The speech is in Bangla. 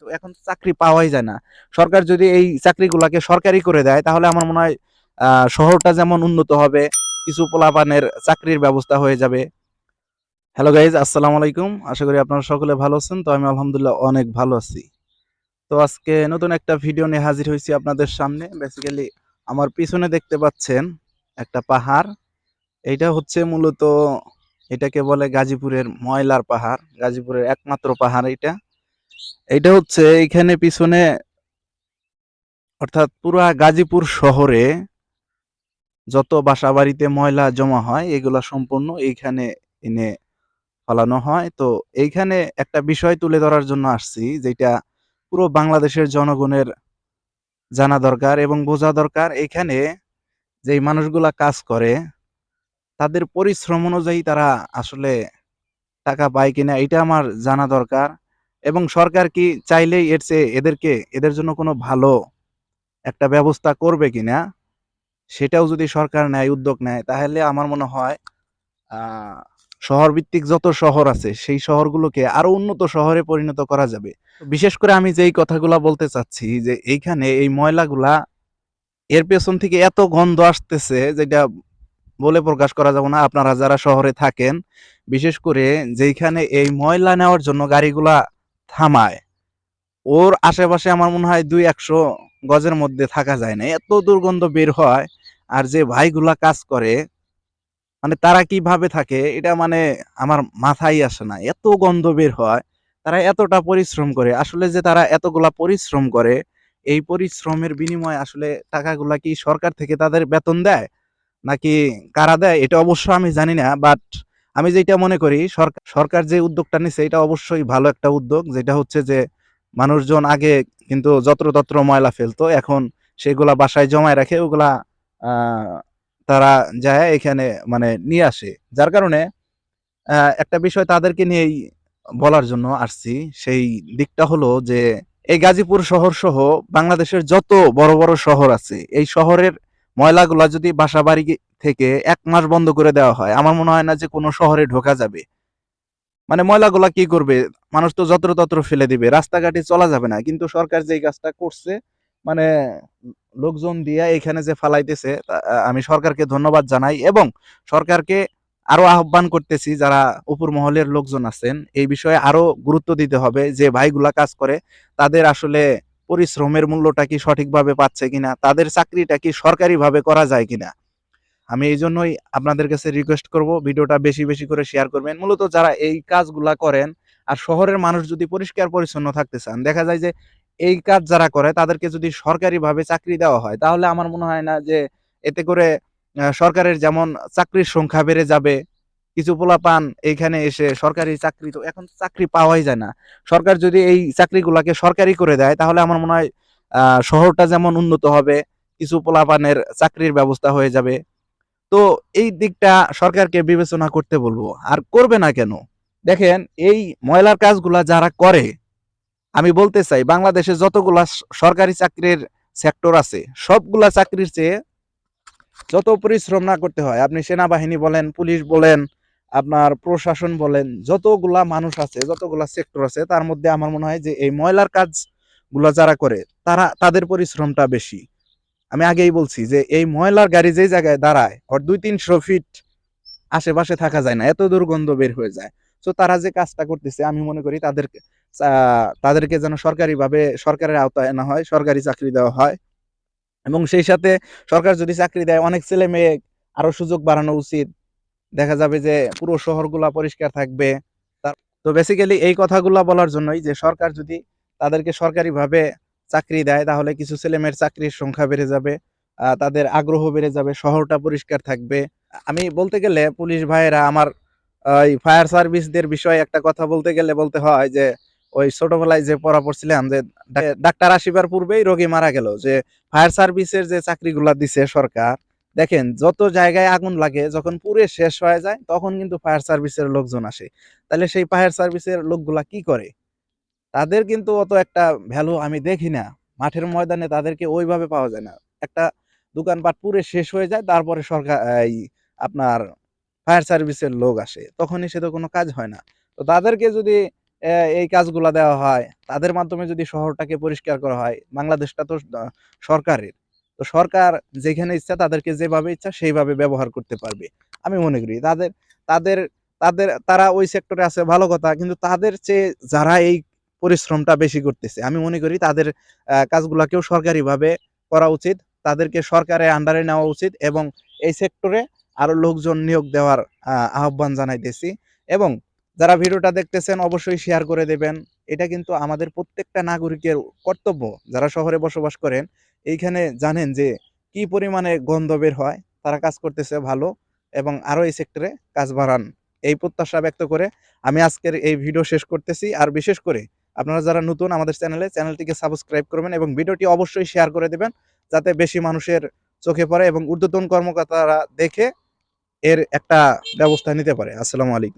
কিন্তু এখন চাকরি পাওয়াই যায় না। সরকার যদি এই চাকরিগুলাকে সরকারি করে দেয়, তাহলে আমার মনে হয় শহরটা যেমন উন্নত হবে, কিছু পোলাপানের চাকরির ব্যবস্থা হয়ে যাবে। হ্যালো গাইজ আসসালামু আলাইকুম। আশা করি আপনারা সকলে ভালো আছেন। তো আমি আলহামদুলিল্লাহ অনেক ভালো আছি। তো আজকে নতুন একটা ভিডিও নিয়ে হাজির হয়েছি আপনাদের সামনে। বেসিক্যালি আমার পিছনে দেখতে পাচ্ছেন একটা পাহাড়। এইটা হচ্ছে মূলত, এটাকে বলে গাজীপুরের ময়লার পাহাড়। গাজীপুরের একমাত্র পাহাড় এটা এইটা হচ্ছে এখানে পিছনে, অর্থাৎ পুরা গাজীপুর শহরে যত বাসা বাড়িতে ময়লা জমা হয়, এগুলা সম্পূর্ণ এইখানে এনে ফলানো হয়। তো এইখানে একটা বিষয় তুলে ধরার জন্য আসছি, যেটা পুরো বাংলাদেশের জনগণের জানা দরকার এবং বোঝা দরকার। এখানে যেই মানুষগুলা কাজ করে, তাদের পরিশ্রম অনুযায়ী তারা আসলে টাকা পায় কিনা, এটা আমার জানা দরকার। এবং সরকার কি চাইলেই এর চেয়ে এদেরকে এদের জন্য কোনো ভালো একটা ব্যবস্থা করবে কিনা সেটাও যদি সরকার নেয় উদ্যোগ নেয় তাহলে আমার মনে হয় আহ, শহর ভিত্তিক যত শহর আছে সেই শহরগুলোকে আরও উন্নত শহরে পরিণত করা যাবে। বিশেষ করে আমি যেই কথাগুলা বলতে চাচ্ছি যে এইখানে এই ময়লাগুলা এর পেছন থেকে এত গন্ধ আসতেছে যেটা বলে প্রকাশ করা যাবে না আপনারা যারা শহরে থাকেন বিশেষ করে যেইখানে এই ময়লা নেওয়ার জন্য গাড়িগুলা থামায়। ওর আশেপাশে আমার মনে হয় দুই একশো গজের মধ্যে থাকা যায় না। এত দুর্গন্ধ বের হয় আর যে ভাইগুলা কাজ করে মানে তারা কীভাবে থাকে, এটা মানে আমার মাথায় আসে না। এত গন্ধ বের হয়, তারা এতটা পরিশ্রম করে। আসলে যে তারা এতগুলা পরিশ্রম করে, এই পরিশ্রমের বিনিময়ে আসলে টাকাগুলা কি সরকার থেকে তাদের বেতন দেয় নাকি কারা দেয়, এটা অবশ্য আমি জানি না বাট আমি যেটা মনে করি সরকার সরকার যে উদ্যোগটা নিছে, এটা অবশ্যই ভালো একটা উদ্যোগ। যেটা হচ্ছে যে, মানুষজন আগে কিন্তু যত্রতত্র ময়লা ফেলতো, এখন সেগুলা বাসায় জমায় রাখে, ওগুলা তারা যায় এখানে মানে নিয়ে আসে। যার কারণে একটা বিষয় তাদেরকে নিয়েই বলার জন্য আসছি। সেই দিকটা হলো যে, এই গাজীপুর শহর সহ বাংলাদেশের যত বড় বড় শহর আছে, এই শহরের ময়লাগুলা যদি বাসা বাড়ি থেকে এক মাস বন্ধ করে দেওয়া হয়। আমার মনে হয় না যে কোনো শহরে ঢোকা যাবে। মানে ময়লাগুলা কি করবে? মানুষ তো যত্রতত্র ফেলে দিবে। রাস্তাঘাটে চলা যাবে না। কিন্তু সরকার যেই কাজটা করছে মানে লোকজন দিয়ে এখানে যে ফালাইতেছে আমি সরকারকে ধন্যবাদ জানাই এবং সরকারকে আরও আহ্বান করতেছি যারা উপর মহলের লোকজন আছেন, এই বিষয়ে আরও গুরুত্ব দিতে হবে যে ভাইগুলা কাজ করে, তাদের আসলে পরিশ্রমের মূল্যটা কি সঠিকভাবে পাচ্ছে কিনা, তাদের চাকরিটা কি সরকারিভাবে করা যায় কিনা। আমি এই জন্যই আপনাদের কাছে রিকোয়েস্ট করব ভিডিওটা বেশি বেশি করে শেয়ার করবেন। মূলত যারা এই কাজগুলা করেন আর শহরের মানুষ যদি পরিষ্কার পরিচ্ছন্ন থাকতে চান, দেখা যায় যে এই কাজ যারা করে তাদেরকে যদি সরকারিভাবে চাকরি দেওয়া হয়, তাহলে আমার মনে হয় না যে এতে করে সরকারের যেমন চাকরির সংখ্যা বেড়ে যাবে, কিছু পোলাপান এইখানে এসে সরকারি চাকরি তো এখন চাকরি পাওয়াই যায় না। সরকার যদি এই চাকরিগুলাকে সরকারি করে দেয়, তাহলে আমার মনে হয় শহরটা যেমন উন্নত হবে, কিছু পোলাপানের চাকরির ব্যবস্থা হয়ে যাবে। তো এই দিকটা সরকারকে বিবেচনা করতে বলব। আর করবে না কেন? দেখেন, এই ময়লার কাজগুলা যারা করে, আমি বলতে চাই, বাংলাদেশে যতগুলা সরকারি চাকরির সেক্টর আছে, সবগুলা চাকরির চেয়ে যত পরিশ্রম না করতে হয়, আপনি সেনাবাহিনী বলেন, পুলিশ বলেন, আপনার প্রশাসন বলেন, যতগুলা মানুষ আছে, যতগুলা সেক্টর আছে, তার মধ্যে আমার মনে হয় যে এই ময়লার কাজগুলা যারা করে, তারা, তাদের পরিশ্রমটা বেশি। আমি আগেই বলছি যে এই ময়লার গাড়ি যেই জায়গায় দাঁড়ায় ওর দুই তিনশো ফিট আশেপাশে থাকা যায় না, এত দুর্গন্ধ বের হয়ে যায়। তো তারা যে কাজটা করতেছে, আমি মনে করি তাদেরকে তাদেরকে যেন সরকারিভাবে, সরকারের আওতায় আনা হয়, সরকারি চাকরি দেওয়া হয়। এবং সেই সাথে সরকার যদি চাকরি দেয়, অনেক ছেলে মেয়ে আরও সুযোগ বাড়ানো উচিত। দেখা যাবে যে পুরো শহরগুলা পরিষ্কার থাকবে। তো বেসিক্যালি এই কথাগুলা বলার জন্যই যে সরকার যদি তাদেরকে সরকারিভাবে চাকরি দেয়, তাহলে কিছু ছেলেমেয়ের চাকরির সংখ্যা বেড়ে যাবে তাদের আগ্রহ বেড়ে যাবে, শহরটা পরিষ্কার থাকবে। আমি বলতে গেলে পুলিশ ভাইয়েরা আমার ওই ফায়ার সার্ভিসদের বিষয়ে একটা কথা বলতে গেলে বলতে হয় যে, ওই ছোটবেলায় যে পড়া পড়ছিলাম যে ডাক্তার আসিবার পূর্বেই রোগী মারা গেল যে, ফায়ার সার্ভিসের যে চাকরিগুলা দিছে সরকার, দেখেন যত জায়গায় আগুন লাগে, যখন পুরে শেষ হয়ে যায়, তখন কিন্তু ফায়ার সার্ভিসের লোকজন আসে। তাহলে সেই ফায়ার সার্ভিসের লোকগুলা কি করে? তাদের কিন্তু অত একটা ভ্যালু আমি দেখি না। মাঠের ময়দানে তাদেরকে ওইভাবে পাওয়া যায় না। একটা দোকানপাট পুরে শেষ হয়ে যায়, তারপরে সরকার, এই আপনার ফায়ার সার্ভিসের লোক আসে। তখনই সে তো কোনো কাজ হয় না। তো তাদেরকে যদি এই কাজগুলা দেওয়া হয়, তাদের মাধ্যমে যদি শহরটাকে পরিষ্কার করা হয়, বাংলাদেশটা তো সরকারের। তো সরকার যেখানে ইচ্ছা তাদেরকে যেভাবে ইচ্ছা সেইভাবে ব্যবহার করতে পারবে। আমি মনে করি তাদের তাদের তাদের, তারা ওই সেক্টরে আছে, ভালো কথা। কিন্তু তাদের চেয়ে যারা এই পরিশ্রমটা বেশি করতেছে। আমি মনে করি তাদের কাজগুলাকেও সরকারিভাবে করা উচিত। তাদেরকে সরকারের আন্ডারে নেওয়া উচিত এবং এই সেক্টরে আরও লোকজন নিয়োগ দেওয়ার আহ, আহ্বান জানাইতেছি। এবং যারা ভিডিওটা দেখতেছেন অবশ্যই শেয়ার করে দেবেন। এটা কিন্তু আমাদের প্রত্যেকটা নাগরিকের কর্তব্য। যারা শহরে বসবাস করেন এইখানে জানেন যে কি পরিমাণে গন্ধ বের হয় তারা কাজ করতেছে ভালো এবং আরও এই সেক্টরে কাজ বাড়ান। এই প্রত্যাশা ব্যক্ত করে আমি আজকের এই ভিডিও শেষ করতেছি। আর বিশেষ করে আপনারা যারা নতুন আমাদের চ্যানেলে, চ্যানেলটিকে সাবস্ক্রাইব করবেন এবং ভিডিওটি অবশ্যই শেয়ার করে দেবেন, যাতে বেশি মানুষের চোখে পড়ে এবং ঊর্ধ্বতন কর্মকর্তারা দেখে এর একটা ব্যবস্থা নিতে পারে। আসসালামু আলাইকুম।